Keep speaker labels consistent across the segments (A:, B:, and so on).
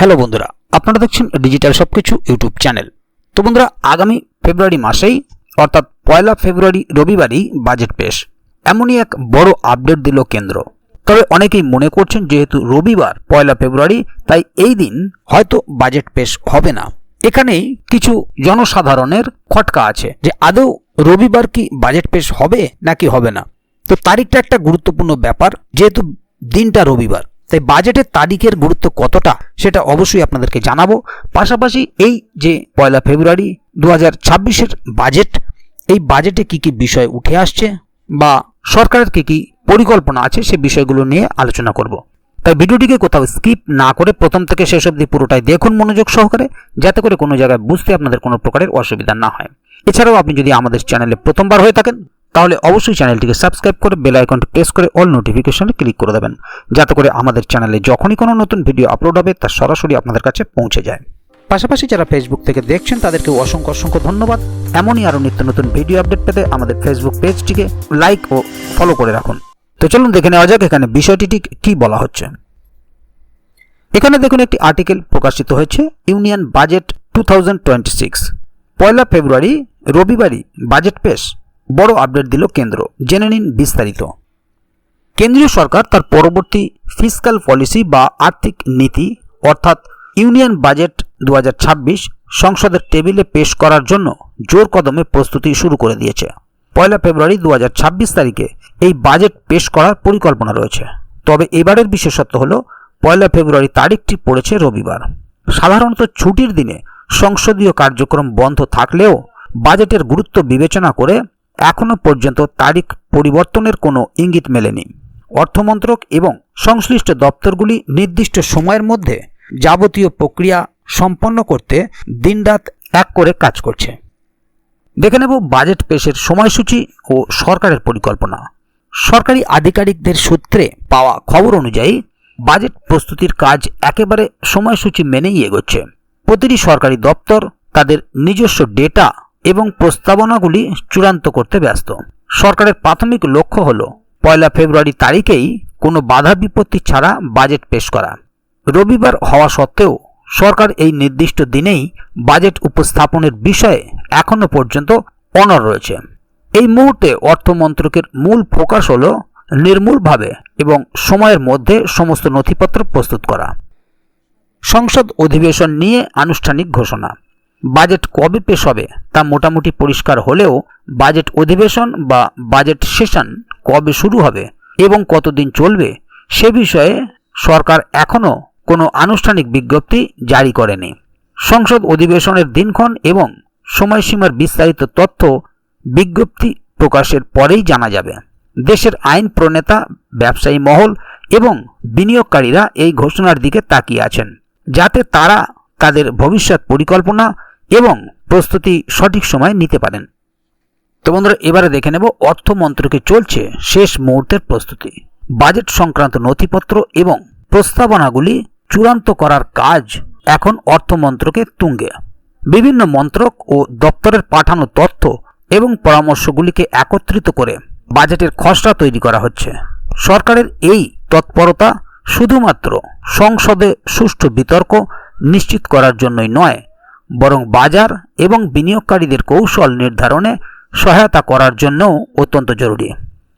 A: Hello বন্ধুরা, আপনারা দেখছেন ডিজিটাল সবকিছু ইউটিউব চ্যানেল। তো বন্ধুরা, আগামী ফেব্রুয়ারি মাসেই, অর্থাৎ পয়লা ফেব্রুয়ারি রবিবারই বাজেট পেশ। এমনই এক বড় আপডেট দিল কেন্দ্র। তবে অনেকেই মনে করছেন যেহেতু রবিবার পয়লা ফেব্রুয়ারি, তাই এই দিন হয়তো বাজেট পেশ হবে না। এখানেই কিছু জনসাধারণের খটকা আছে যে আদৌ রবিবার কি বাজেট পেশ হবে নাকি হবে না। তো তারিখটা একটা গুরুত্বপূর্ণ ব্যাপার, যেহেতু দিনটা রবিবার। তাই বাজেটের তারিখের গুরুত্ব কতটা সেটা অবশ্যই আপনাদেরকে জানাব। পাশাপাশি এই যে পয়লা ফেব্রুয়ারি দু হাজার ছাব্বিশের বাজেট, এই বাজেটে কি কি বিষয় উঠে আসছে বা সরকারের কি কি পরিকল্পনা আছে সে বিষয়গুলো নিয়ে আলোচনা করব। তাই ভিডিওটিকে কোথাও স্কিপ না করে প্রথম থেকে শেষ অবধি পুরোটাই দেখুন মনোযোগ সহকারে, যাতে করে কোনো জায়গায় বুঝতে আপনাদের কোনো প্রকারের অসুবিধা না হয়। এছাড়াও আপনি যদি আমাদের চ্যানেলে প্রথমবার হয়ে থাকেন তাহলে অবশ্যই চ্যানেলটিকে সাবস্ক্রাইব করে বেল আইকনটি প্রেস করে অল নোটিফিকেশনে ক্লিক করে দেবেন, যাতে করে আমাদের চ্যানেলে যখনই কোনো নতুন ভিডিও আপলোড হবে তা সরাসরি আপনাদের কাছে পৌঁছে যায়। পাশাপাশি যারা ফেসবুক থেকে দেখছেন, তাদেরকে অসংখ্য অসংখ্য ধন্যবাদ। এমনই আরও নিত্য নতুন ভিডিও আপডেট পেতে আমাদের ফেসবুক পেজটিকে লাইক ও ফলো করে রাখুন। তো চলুন দেখে নেওয়া যাক এখানে বিষয়টি ঠিক কী বলা হচ্ছে। এখানে দেখুন, একটি আর্টিকেল প্রকাশিত হয়েছে ইউনিয়ন বাজেট টু পয়লা ফেব্রুয়ারি, রবিবারই বাজেট পেশ। বড় আপডেট দিল কেন্দ্র। জেনে নিন বিস্তারিত। কেন্দ্রীয় সরকার তার পরবর্তী ফিসকাল পলিসি বা আর্থিক নীতি, অর্থাৎ ইউনিয়ন বাজেট দু হাজার ছাব্বিশ সংসদের টেবিলে পেশ করার জন্য জোর কদমে প্রস্তুতি শুরু করে দিয়েছে। পয়লা ফেব্রুয়ারি দু হাজার ছাব্বিশ তারিখে এই বাজেট পেশ করার পরিকল্পনা রয়েছে। তবে এবারের বিশেষত্ব হল, পয়লা ফেব্রুয়ারি তারিখটি পড়েছে রবিবার। সাধারণত ছুটির দিনে সংসদীয় কার্যক্রম বন্ধ থাকলেও বাজেটের গুরুত্ব বিবেচনা করে এখনও পর্যন্ত তারিখ পরিবর্তনের কোনো ইঙ্গিত মেলেনি। অর্থমন্ত্রক এবং সংশ্লিষ্ট দপ্তরগুলি নির্দিষ্ট সময়ের মধ্যে যাবতীয় প্রক্রিয়া সম্পন্ন করতে দিনরাত এক করে কাজ করছে। দেখে নেব বাজেট পেশের সময়সূচি ও সরকারের পরিকল্পনা। সরকারি আধিকারিকদের সূত্রে পাওয়া খবর অনুযায়ী, বাজেট প্রস্তুতির কাজ একেবারে সময়সূচি মেনেই এগোচ্ছে। প্রতিটি সরকারি দপ্তর তাদের নিজস্ব ডেটা এবং প্রস্তাবনাগুলি চূড়ান্ত করতে ব্যস্ত। সরকারের প্রাথমিক লক্ষ্য হল, পয়লা ফেব্রুয়ারি তারিখেই কোনো বাধা বিপত্তি ছাড়া বাজেট পেশ করা। রবিবার হওয়া সত্ত্বেও সরকার এই নির্দিষ্ট দিনেই বাজেট উপস্থাপনের বিষয়ে এখনও পর্যন্ত অনর রয়েছে। এই মুহূর্তে অর্থমন্ত্রকের মূল ফোকাস হল নির্মূলভাবে এবং সময়ের মধ্যে সমস্ত নথিপত্র প্রস্তুত করা। সংসদ অধিবেশন নিয়ে আনুষ্ঠানিক ঘোষণা। বাজেট কবে পেশ হবে তা মোটামুটি পরিষ্কার হলেও বাজেট অধিবেশন বা বাজেট সেশন কবে শুরু হবে এবং কতদিন চলবে সে বিষয়ে সরকার এখনও কোনো আনুষ্ঠানিক বিজ্ঞপ্তি জারি করেনি। সংসদ অধিবেশনের দিনক্ষণ এবং সময়সীমার বিস্তারিত তথ্য বিজ্ঞপ্তি প্রকাশের পরেই জানা যাবে। দেশের আইন প্রণেতা, ব্যবসায়ী মহল এবং বিনিয়োগকারীরা এই ঘোষণার দিকে তাকিয়ে আছেন। যাতে তারা তাদের ভবিষ্যৎ পরিকল্পনা এবং প্রস্তুতি সঠিক সময় নিতে পারেন। তো বন্ধুরা, এবারে দেখে নেব অর্থ মন্ত্রকে চলছে শেষ মুহূর্তের প্রস্তুতি। বাজেট সংক্রান্ত নথিপত্র এবং প্রস্তাবনাগুলি চূড়ান্ত করার কাজ এখন অর্থ মন্ত্রকে তুঙ্গে। বিভিন্ন মন্ত্রক ও দপ্তরের পাঠানো তথ্য এবং পরামর্শগুলিকে একত্রিত করে বাজেটের খসড়া তৈরি করা হচ্ছে। সরকারের এই তৎপরতা শুধুমাত্র সংসদে সুষ্ঠু বিতর্ক নিশ্চিত করার জন্যই নয় বরং বাজার এবং বিনিয়োগকারীদের কৌশল নির্ধারণে সহায়তা করার জন্যও অত্যন্ত জরুরি।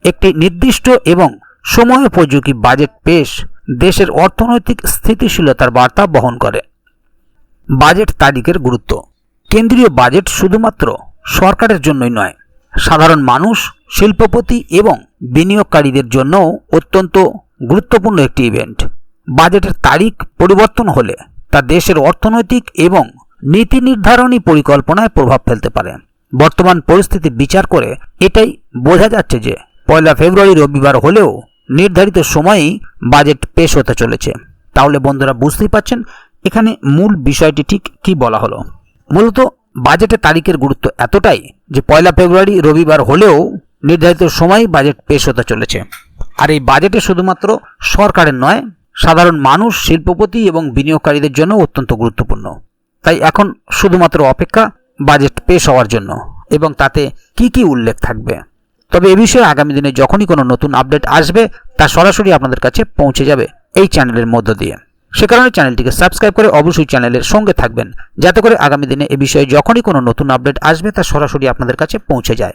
A: একটি নির্দিষ্ট এবং সময়োপযোগী বাজেট পেশ দেশের অর্থনৈতিক স্থিতিশীলতার বার্তা বহন করে। বাজেট তারিখের গুরুত্ব। কেন্দ্রীয় বাজেট শুধুমাত্র সরকারের জন্যই নয়, সাধারণ মানুষ, শিল্পপতি এবং বিনিয়োগকারীদের জন্যও অত্যন্ত গুরুত্বপূর্ণ একটি ইভেন্ট বাজেটের তারিখ পরিবর্তন হলে তা দেশের অর্থনৈতিক এবং নীতি নির্ধারণী পরিকল্পনায় প্রভাব ফেলতে পারে। বর্তমান পরিস্থিতি বিচার করে এটাই বোঝা যাচ্ছে যে পয়লা ফেব্রুয়ারি রবিবার হলেও নির্ধারিত সময়েই বাজেট পেশ হতে চলেছে। তাহলে বন্ধুরা বুঝতেই পারছেন এখানে মূল বিষয়টি ঠিক কি বলা হলো। মূলত বাজেটের তারিখের গুরুত্ব এতটাই যে পয়লা ফেব্রুয়ারি রবিবার হলেও নির্ধারিত সময় বাজেট পেশ হতে চলেছে। আর এই বাজেটে শুধুমাত্র সরকারের নয়, সাধারণ মানুষ, শিল্পপতি এবং বিনিয়োগকারীদের জন্য অত্যন্ত গুরুত্বপূর্ণ। তাই এখন শুধুমাত্র অপেক্ষা বাজেট পেশ হওয়ার জন্য এবং তাতে কি কি উল্লেখ থাকবে। তবে এ বিষয়ে আগামী দিনে যখনই কোনো নতুন আপডেট আসবে, তা সরাসরি আপনাদের কাছে পৌঁছে যাবে এই চ্যানেলের মধ্য দিয়ে। সে কারণে চ্যানেলটিকে সাবস্ক্রাইব করে অবশ্যই চ্যানেলের সঙ্গে থাকবেন, যাতে করে আগামী দিনে এ বিষয়ে যখনই কোনো নতুন আপডেট আসবে, তা সরাসরি আপনাদের কাছে পৌঁছে যায়।